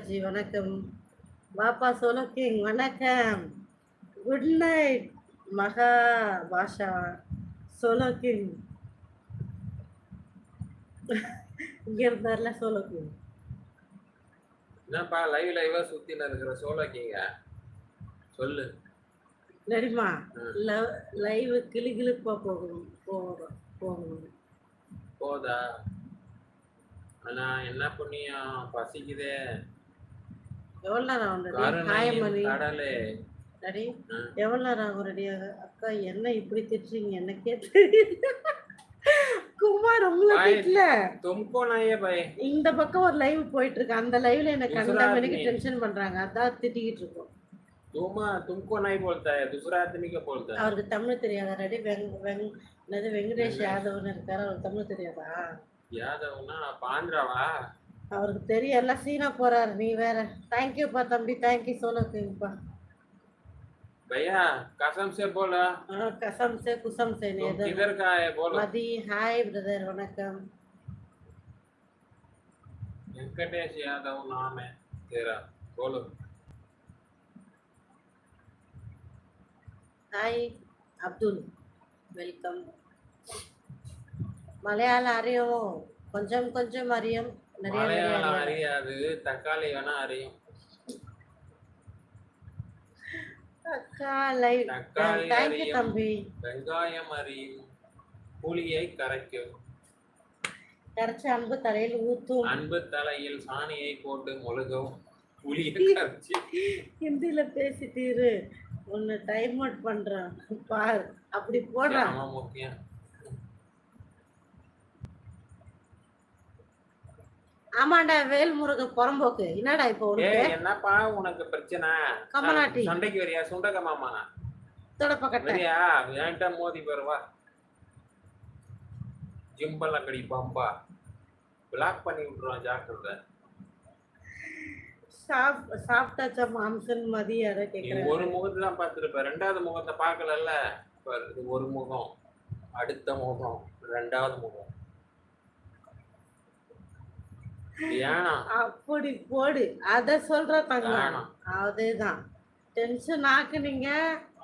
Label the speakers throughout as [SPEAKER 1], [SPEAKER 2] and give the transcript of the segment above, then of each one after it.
[SPEAKER 1] G வணக்கம். பாப்பா solo king வணக்கம். குட் நைட் மகா பாஷா சோலோ கிங். இங்க இருந்தார்ல சோலோ கிங்.
[SPEAKER 2] என்னப்பா லைவ் லைவா சுத்தின இருக்கிற சோழக்கிங்க சொல்லு.
[SPEAKER 1] நடிமா
[SPEAKER 2] ம்.
[SPEAKER 1] லவ் லைவ் கிளி கிளிப்பா போகணும். போகணும் போகணும்.
[SPEAKER 2] போதா? ஆனா என்ன புண்ணியம்? பசிக்குதே.
[SPEAKER 1] எவ்வளோ நேரம் ஆகும்
[SPEAKER 2] காயமணி
[SPEAKER 1] ரெடி நேரம் ஆகும் ரெடியாக அக்கா என்ன இப்படி திட்டுறீங்க? எனக்கே தெரியுது. குமார் உங்களை இந்த பக்கம் ஒரு லைவ் போயிட்டு இருக்கு. அந்த லைவ்ல எனக்கு
[SPEAKER 2] கண்ட
[SPEAKER 1] டென்ஷன் பண்றாங்க. அதான் திட்டிக்கிட்டு இருக்கோம். அவருக்கு தமிழ் தெரியாதா? ரெடி வெங் வெங் வெங்கடேஷ். யாதவ்னு இருக்காரு. அவருக்கு தமிழ் தெரியாதா?
[SPEAKER 2] யாதவ்னா பாந்திராவா?
[SPEAKER 1] அவருக்கு தெரியும் எல்லாம் சீனா போறாரு நீ வேற தேங்க்யூப்பா தம்பி தேங்க்யூ சோலோக்குங்கப்பா
[SPEAKER 2] भैया कसम से बोला
[SPEAKER 1] கசம் சே குசம் சே
[SPEAKER 2] तुम
[SPEAKER 1] நேதர்
[SPEAKER 2] किधर का है बोलो
[SPEAKER 1] மதி ஹாய் பிரதர் வணக்கம்
[SPEAKER 2] वेंकटेश यादव नाम है तेरा बोलो
[SPEAKER 1] ஹாய் அப்துல் வெல்கம் மலையாளம் அறியும் கொஞ்சம் கொஞ்சம் அறியும் நிறைய நிறைய
[SPEAKER 2] மலையாளம்
[SPEAKER 1] அறியாது.
[SPEAKER 2] தக்காளி வேணா அறியும் தக்காளி அறியும்
[SPEAKER 1] தம்பி.
[SPEAKER 2] வெங்காயம் அறியும் புளியை கரைக்கும்.
[SPEAKER 1] கரைச்ச அன்பு தலையில் ஊத்தும்.
[SPEAKER 2] அன்பு தலையில் சாணியை போட்டு முழுகும் புளியை கரைச்சி.
[SPEAKER 1] ஹிந்தில பேசி தீரு. உன்னை டைம் அவுட் பண்றான். பார். அப்படி போடுறான்.
[SPEAKER 2] முக்கியம்?
[SPEAKER 1] ஆமாண்டா வேல்முருக புறம்போக்கு. என்னடா இப்போ உனக்கு?
[SPEAKER 2] என்னப்பா உனக்கு பிரச்சனை?
[SPEAKER 1] கமலாட்டி.
[SPEAKER 2] சண்டைக்கு வரியா? சுண்டக மாமா.
[SPEAKER 1] தொடப்பக்கட்டை
[SPEAKER 2] வரியா? என்கிட்ட மோதி வருவா ஜிம்பல் அக்கடி பம்பா பிளாக் பண்ணி விட்டுருவான் ஜாக்கிரதை.
[SPEAKER 1] சாப் சாப்பிட்டாச்சா மாம்சன் மதி? யார
[SPEAKER 2] நீ
[SPEAKER 1] கேக்குறேன்.
[SPEAKER 2] ஒரு முகத்தை தான் பார்த்துருப்ப. ரெண்டாவது முகத்தை பார்க்கலல்ல ஒரு முகம். அடுத்த முகம். ரெண்டாவது முகம்.
[SPEAKER 1] அப்படி போடு. அத சொல்ற
[SPEAKER 2] வேணாம்.
[SPEAKER 1] அதேதான். டென்ஷன் ஆக்குனீங்க.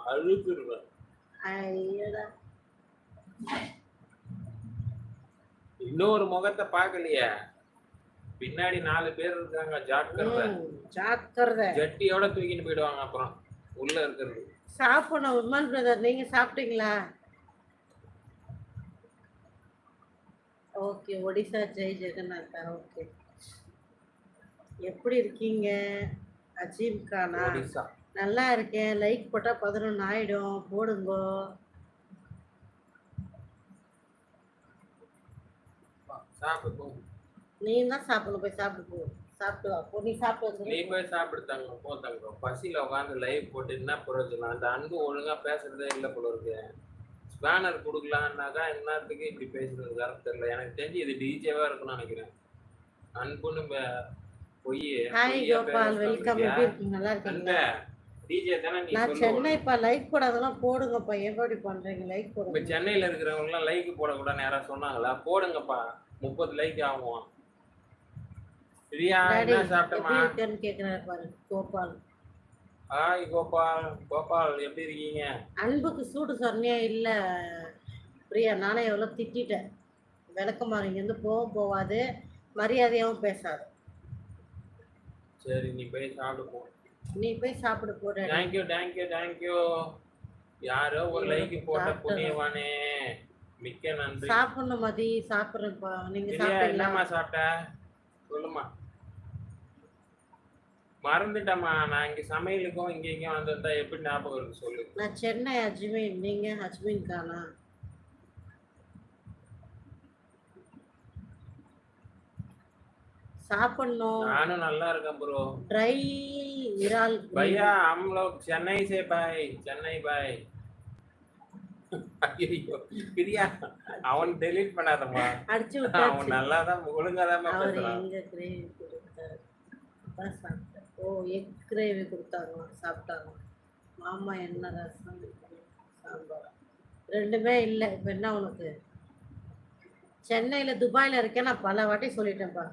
[SPEAKER 2] அழுதுருவேன்
[SPEAKER 1] ஐயடா.
[SPEAKER 2] இன்னொரு முகத்தை பார்க்கலையே பின்னாடி நாலு பேர் இருக்காங்க ஜாக்கிரதை.
[SPEAKER 1] ஜாக்கிரதை.
[SPEAKER 2] ஜட்டியோட தூக்கிட்டு போயிடுவாங்க அப்புறம். உள்ள இருக்கிறது.
[SPEAKER 1] சாப்பிடணும் விமல் பிரதர் நீங்க சாப்பிட்டீங்களா? ஓகே ஒடிசா ஜெய் ஜெகநாதா. ஓகே. எப்படி இருக்கீங்க? அஜீம் கானா? நல்லா இருக்கேன். லைக் போட்டா பதினொன்று ஆயிடும். போடுங்கோ. நீ தான் சாப்பிடணும். போய் சாப்பிட்டு போ. சாப்பிட்டு வா. போ நீ சாப்பிட்டு
[SPEAKER 2] நீ. போய் சாப்பிடு தங்கம். போ தங்கம். பசியில உட்காந்து லைவ் போட்டு என்ன பிரயோஜனம் அந்த அன்பு ஒழுங்கா பேசுறதே இல்லை போல இருக்கு. ஸ்பேனர் கொடுக்கலான்னாக்கா என்னத்துக்கு இப்படி பேசுறது கரெக்ட் தெரியல எனக்கு தெரிஞ்சு இது டிஜேவா இருக்கும்னு நினைக்கிறேன். அன்புன்னு பொய்
[SPEAKER 1] ஹாய் கோபால். வெல்கம்? எப்படி இருக்கீங்க? நல்லா நான்
[SPEAKER 2] சொல்லுவ
[SPEAKER 1] சென்னைப்பா லைக் போடாதெல்லாம் போடுங்கப்பா. எப்படி பண்றீங்க? லைக் போடுங்க
[SPEAKER 2] சென்னையில இருக்கிறவங்க எல்லாம் லைக் போடக்கூடாதுன்னு யாராவது சொன்னாங்களா? போடுங்கப்பா. முப்பது லைக் ஆகும்
[SPEAKER 1] டாடி
[SPEAKER 2] என்ன சாப்பிட்டமா
[SPEAKER 1] கேக்குறாரு பாரு கோபால்.
[SPEAKER 2] ஹாய் கோபால். கோபால் எப்படி இருக்கீங்க?
[SPEAKER 1] அன்புக்கு சூடு சொன்னியா? இல்ல பிரியா நானே எவ்வளோ திட்டிட்டேன். விளக்கமாறு இங்கேருந்து போக போவாது மரியாதையாகவும் பேசாது.
[SPEAKER 2] சரி நீ போய் சாப்பிடு போ.
[SPEAKER 1] நீ போய் சாப்பிடு போட
[SPEAKER 2] தேங்க்யூ தேங்க்யூ தேங்க்யூ யாரோ ஒரு லைக் போட்ட. புண்ணியவானே. மிக்க நன்றி.
[SPEAKER 1] சாப்பிடணும் மதி சாப்பிட்றேன்ப்பா நீங்க சாப்பிட்டீங்களா?
[SPEAKER 2] என்னம்மா சாப்பிட்ட? சொல்லுமா மறந்துட்டேம்மா. நான் இங்க சமையலுக்கும் இங்க இங்கேயும் வந்திருந்தா எப்படி ஞாபகம் இருக்கு? சொல்லு.
[SPEAKER 1] நான் சென்னை அஜ்மீன். நீங்க அஜ்மீன் கானா சாப்பிடணும்.
[SPEAKER 2] நானும் நல்லா இருக்கேன் ப்ரோ
[SPEAKER 1] ட்ரை
[SPEAKER 2] விரால். பையா ஹம் சென்னை சே பாய் சென்னை பாய் பிரியா அவன் டெலீட் பண்ணாதம்மா.
[SPEAKER 1] அடிச்சு
[SPEAKER 2] விட்டா
[SPEAKER 1] அவன்
[SPEAKER 2] நல்லா தான் ஒழுங்கா தான் பேசுறான்.
[SPEAKER 1] எங்க கிரேவி கொடுத்தாரு? ஓ எக் கிரேவி கொடுத்தாங்க சாப்பிட்டாங்க மாமா என்ன ரசம் சாம்பார்? ரெண்டுமே இல்லை. இப்போ என்ன உனக்கு? சென்னையில் துபாயில் இருக்கேன் நான் பல வாட்டி சொல்லிட்டேன்ப்பா